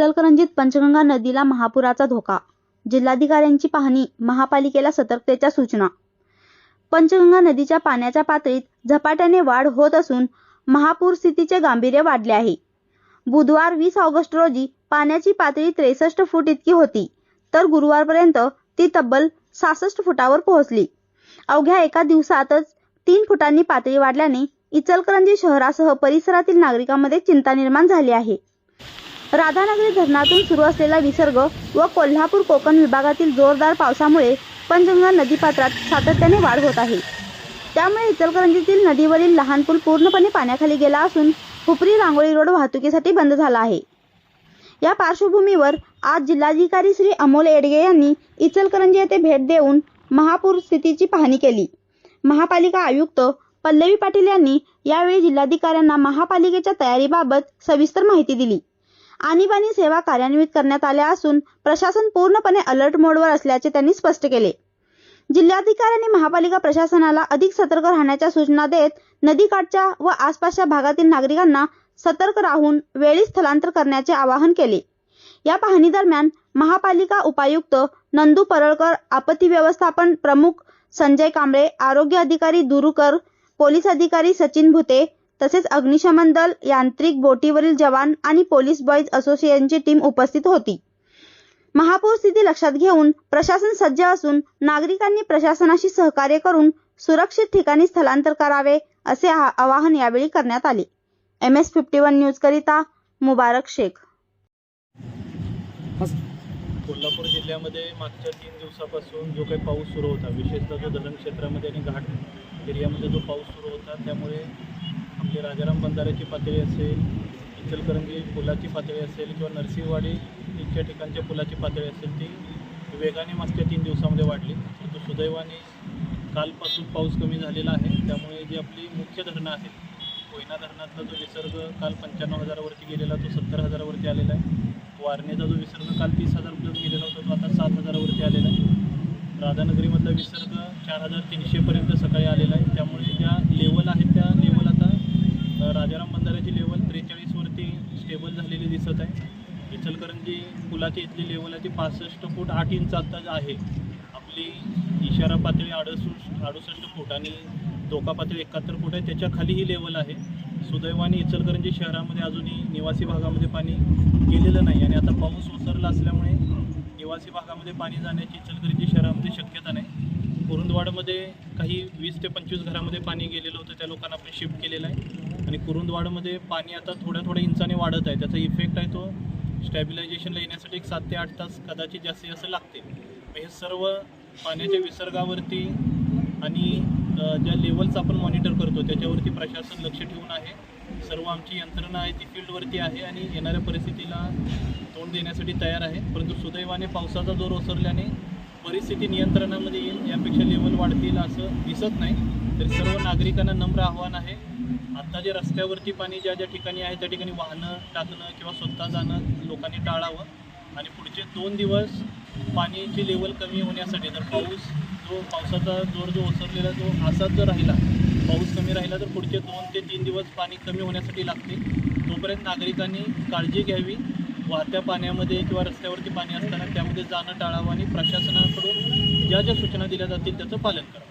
इचलकरंजीत पंचगंगा नदीला महापुराचा धोका जिल्हाधिकाऱ्यांची पाहणी महापालिकेला सतर्कतेच्या सूचना. पंचगंगा नदीच्या पाण्याच्या पातळीत झपाट्याने वाढ होत असून महापूर स्थितीचे गांभीर्य वाढले आहे. बुधवार वीस ऑगस्ट रोजी पाण्याची पातळी त्रेसष्ट फूट इतकी होती तर गुरुवारपर्यंत ती तब्बल सहासष्ट फुटावर पोहोचली. अवघ्या एका दिवसातच तीन फुटांनी पातळी वाढल्याने इचलकरंजी शहरासह परिसरातील नागरिकांमध्ये चिंता निर्माण झाली आहे. राधानगरी धरणातून सुरू असलेला विसर्ग व कोल्हापूर कोकण विभागातील जोरदार पावसामुळे पंचगंगा नदीपात्रात सातत्याने वाढ होत आहे. त्यामुळे इचलकरंजीतील नदीवरील लहान पूल पूर्णपणे पाण्याखाली गेला असून हुपरी रांगोळी रोड वाहतुकीसाठी बंद झाला आहे. या पार्श्वभूमीवर आज जिल्हाधिकारी श्री अमोल एडगे यांनी इचलकरंजी येथे भेट देऊन महापूर स्थितीची पाहणी केली. महापालिका आयुक्त पल्लवी पाटील यांनी यावेळी जिल्हाधिकाऱ्यांना महापालिकेच्या तयारीबाबत सविस्तर माहिती दिली. आणीबाणी सेवा कार्यान्वित करण्यात आल्या असून प्रशासन पूर्णपणे अलर्ट मोडवर असल्याचे त्यांनी स्पष्ट केले. जिल्हाधिकाऱ्यांनी महापालिका प्रशासनाला अधिक सतर्क राहण्याच्या सूचना देत नदीकाठच्या व आसपासच्या भागातील नागरिकांना सतर्क राहून वेळी स्थलांतर करण्याचे आवाहन केले. या पाहणी दरम्यान महापालिका उपायुक्त नंदू परळकर आपत्ती व्यवस्थापन प्रमुख संजय कांबळे आरोग्य अधिकारी दुरुकर पोलीस अधिकारी सचिन भुते तसेच अग्निशमन दल यांत्रिक बोटीवरील जवान आणि पोलीस बॉईज असोसिएशनची टीम उपस्थित होती. महापूर स्थिती लक्षात घेऊन प्रशासन सज्ज असून नागरिकांनी प्रशासनाशी सहकार्य करून सुरक्षित ठिकाणी स्थलांतर करावे असे आवाहन यावेळी करण्यात आले. M S fifty one news करिता मुबारक शेख. कोल्हापूर जिल्ह्यामध्ये मागच्या तीन दिवसापासून जो काही पाऊस सुरू होता विशेषतः जो धरण क्षेत्रामध्ये आणि घाट एरियामध्ये जो पाऊस सुरू होता त्यामुळे आपली राजाराम बंधाऱ्याची पातळी असेल इचलकरंजी पुलाची पातळी असेल किंवा नरसिंहवाडी इतक्या ठिकाणच्या पुलाची पातळी असेल ती वेगाने मागच्या तीन दिवसामध्ये वाढली. परंतु सुदैवाने कालपासून पाऊस कमी झालेला आहे. त्यामुळे जी आपली मुख्य धरणं आहेत कोयना धरणातला जो विसर्ग काल पंच्याण्णव हजारावरती गेलेला तो सत्तर हजारावरती आलेला आहे. वारणेचा जो विसर्ग काल तीस हजार प्लस गेलेला होता तो आता सात हजारावरती आलेला आहे. राधानगरीमधला विसर्ग चार हजार तीनशेपर्यंत सकाळी आलेला आहे. त्यामुळे ज्या लेवल आहेत राजाराम बंधाऱ्याची लेवल त्रेचाळीसवरती स्टेबल झालेली दिसत आहे. इचलकरंजी पुलाची इथली लेवल आहे ती पासष्ट फूट आठ इंच आत्ताच आहे. आपली इशारा पातळी अडुसष्ट अडुसष्ट फूट आणि धोका पातळी एकाहत्तर फूट आहे. त्याच्याखाली ही लेवल आहे. सुदैवाने इचलकरंजी शहरामध्ये अजूनही निवासी भागामध्ये पाणी गेलेलं नाही आणि आता पाऊस ओसरला असल्यामुळे निवासी भागामध्ये पाणी जाण्याची इचलकरंजी शहरामध्ये शक्यता नाही. कुरुंदवाडमध्ये काही वीस ते पंचवीस घरामध्ये पाणी गेलेलं होतं. त्या लोकांना आपण शिफ्ट केलेलं आहे. आणि कुरुंदवाडमध्ये पाणी आता थोड्या थोड्या इंचाने वाढत आहे. त्याचा इफेक्ट आहे तो स्टॅबिलायझेशनला येण्यासाठी एक सात ते आठ तास कदाचित जास्तीत जास्त लागते हे सर्व पाण्याच्या विसर्गावरती आणि ज्या लेवल्स आपण मॉनिटर करतो त्याच्यावरती प्रशासन लक्ष ठेवून आहे. सर्व आमची यंत्रणा आहे ती फील्डवरती आहे आणि येणाऱ्या परिस्थितीला तोंड देण्यासाठी तयार आहे. परंतु सुदैवाने पावसाचा जोर ओसरल्याने परिस्थिती नियंत्रणामध्ये येईल. यापेक्षा लेवल वाढतील असं दिसत नाही. तरी सर्व नागरिकांना नम्र आव्हान आहे. आता जे रस्त्यावरती पाणी ज्या ज्या ठिकाणी आहे त्या ठिकाणी वाहनं टाकणं किंवा स्वतः जाणं लोकांनी टाळावं. आणि पुढचे दोन दिवस पाणीची लेवल कमी होण्यासाठी जर पाऊस जो पावसाचा जोर जो ओसरलेला जो असाच जर राहिला पाऊस कमी राहिला तर पुढचे दोन ते तीन दिवस पाणी कमी होण्यासाठी लागते. तोपर्यंत नागरिकांनी काळजी घ्यावी. वाहत्या पाण्यामध्ये किंवा रस्त्यावरती पाणी असताना त्यामध्ये जाणं टाळावं आणि प्रशासनाकडून ज्या ज्या सूचना दिल्या जातील त्याचं पालन करावं.